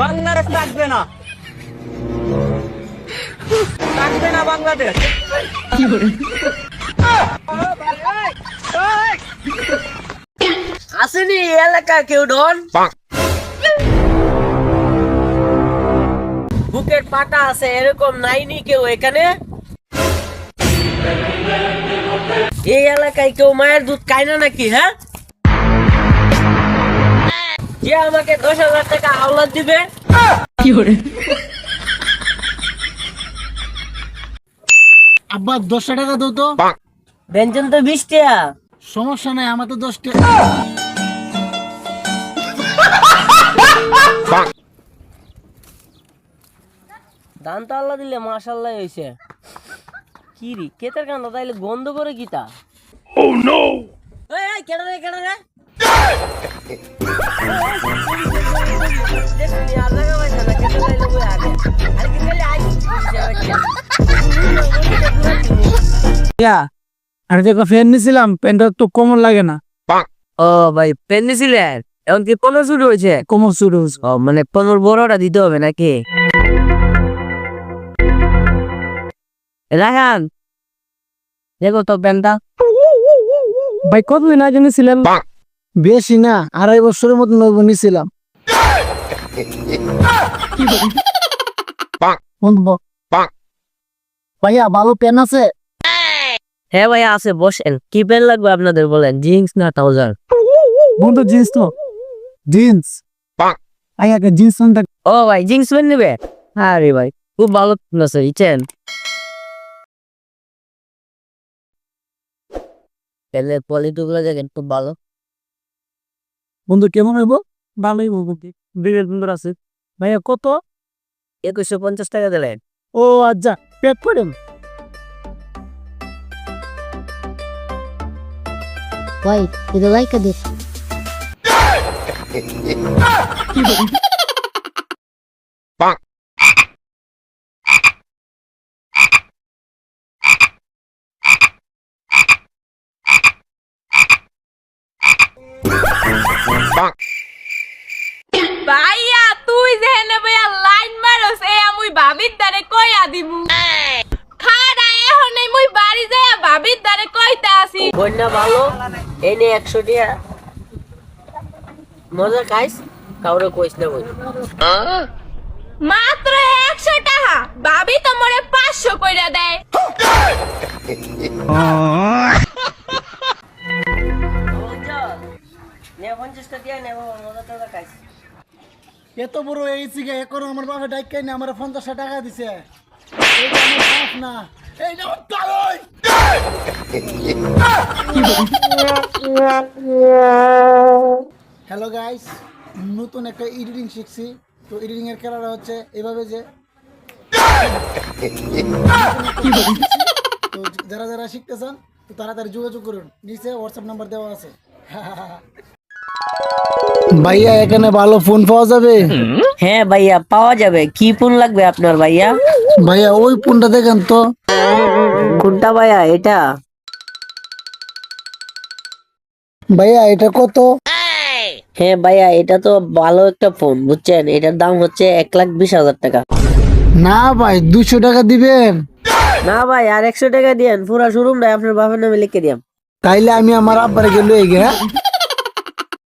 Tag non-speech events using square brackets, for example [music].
বাংলাদেশ থাকবে না। থাকবে না বাংলাদেশ। আসেনি এলাকা কেউ ডন বুকের পাটা আছে, এরকম নাইনি কেউ এখানে। এই এলাকায় কেউ মায়ের দুধ খায় না নাকি হ্যাঁ? যে আমাকে দশ হাজার টাকা আওলাদ দিবে। আব্বা দশটা টাকা দাও তো। ব্যঞ্জন তো বিশ টাকা সমস্যা নাই আমার তো দশ টাকা দান তো আল্লাহ দিলে মাশাল্লাহ হয়েছে কি রে কেতার কান্দ? তাইলে গন্ধ করে গীতা ও নো এই এই, কেডা রে কেডা রে? আর দেখো ফ্যান নিছিলাম প্যান্টটা তো কমন লাগে না। ও ভাই পেন নিছিলেন এখন কি পনেরো শুরু হয়েছে? কমন শুরু হয়েছে। ও মানে পনেরো বড়টা দিতে হবে নাকি? রাহান দেখো তো প্যানটা ভাই কতদিন আগে নিছিলেন? বেশি না আড়াই বছরের মতো নব নিছিলাম ভাইয়া ভালো পেন আছে? হ্যাঁ ভাই আছে বসেন। কি পেন লাগবে আপনাদের বলেন? জিন্স না ট্রাউজার? বন্ধু জিন্স তো। জিন্স? আগে জিন্স ও ভাই জিন্স প্যান্ট নেবে? হ্যাঁ রে ভাই খুব ভালো পেন আছে ইচেন পেনের কোয়ালিটি গুলো দেখেন খুব ভালো। বন্ধু কেমন হইব? ভালোই হব বিবেক বন্ধুর আছে। ভাইয়া কত? একুশশো পঞ্চাশ টাকা দিলেন। ও আচ্ছা পেট করেন Why? Did you like this? ভাইয়া তুই যেহেনে ভাইয়া লাইন মারস এ মুই ভাবির দ্বারে কইয়া দিমু। খাড়া এখন মুই বাড়ি যাইয়া ভাবির দ্বারে কইতা আসি। বন্যা ভালো এই নে একশো টিয়া মজা খাইস? কাউরে কইস না বই। মাত্র একশো টাকা ভাবি তো মরে পাঁচশো কইরা দেয়। [laughs] এত বড় এই এখন আমার বাবা ডাইকাই না, আমার পঞ্চাশ টাকা দিছে। হ্যালো গাইস নতুন একটা এডিটিং শিখছি। তো এডিটিং এর খেলাটা হচ্ছে এভাবে যে তো যারা যারা শিখতে চান, তো তাড়াতাড়ি যোগাযোগ করুন। নিচে হোয়াটসঅ্যাপ নাম্বার দেওয়া আছে। [laughs] ভাইয়া এখানে ভালো ফোন পাওয়া যাবে? হ্যাঁ ভাইয়া পাওয়া যাবে। কি ফোন লাগবে আপনার ভাইয়া? ভাইয়া ওই ফোনটা দেখেন তো। কোনটা ভাইয়া? এটা? ভাইয়া এটা কত? হ্যাঁ ভাইয়া এটা তো ভালো একটা ফোন বুঝছেন? এটার দাম হচ্ছে এক লাখ বিশ হাজার টাকা। না ভাই দুশো টাকা দিবেন? না ভাই আর একশো টাকা দিয়েন। পুরা শোরুমটা আপনার বাবার নামে লিখে দিয়াম। তাইলে আমি আমার আব্বারে গেলে